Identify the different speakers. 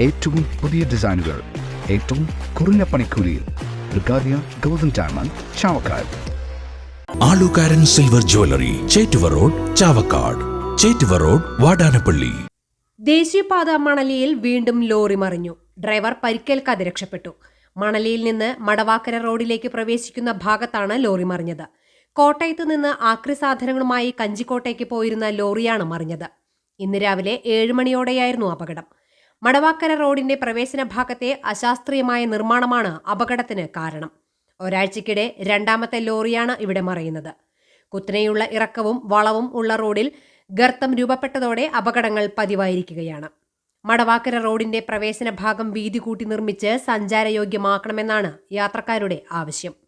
Speaker 1: ഏറ്റവും പുതിയ ഡിസൈനുകൾ ഏറ്റവും കുറഞ്ഞ പണിക്കൂലിയിൽ. Brigadia golden diamond Chavakkad.
Speaker 2: Alukaran silver jewellery Chettuva road Chavakkad. Chettuva road Vadanappally.
Speaker 3: ദേശീയപാത മണലിയിൽ വീണ്ടും ലോറി മറിഞ്ഞു. ഡ്രൈവർ പരിക്കേൽക്കാതെ രക്ഷപ്പെട്ടു. മണലിയിൽ നിന്ന് മടവാക്കര റോഡിലേക്ക് പ്രവേശിക്കുന്ന ഭാഗത്താണ് ലോറി മറിഞ്ഞത്. കോട്ടയത്ത് നിന്ന് ആക്രി സാധനങ്ങളുമായി കഞ്ചിക്കോട്ടേക്ക് പോയിരുന്ന ലോറിയാണ് മറിഞ്ഞത്. ഇന്ന് രാവിലെ ഏഴ് മണിയോടെയായിരുന്നു അപകടം. മടവാക്കര റോഡിന്റെ പ്രവേശന ഭാഗത്തെ അശാസ്ത്രീയമായ നിർമ്മാണമാണ് അപകടത്തിന് കാരണം. ഒരാഴ്ചക്കിടെ രണ്ടാമത്തെ ലോറിയാണ് ഇവിടെ മറയുന്നത്. കുത്തനെയുള്ള ഇറക്കവും വളവും ഉള്ള റോഡിൽ ഗർത്തം രൂപപ്പെട്ടതോടെ അപകടങ്ങൾ പതിവായിരിക്കുകയാണ്. മടവാക്കര റോഡിന്റെ പ്രവേശന ഭാഗം വീതി കൂട്ടി നിർമ്മിച്ച് സഞ്ചാരയോഗ്യമാക്കണമെന്നാണ് യാത്രക്കാരുടെ ആവശ്യം.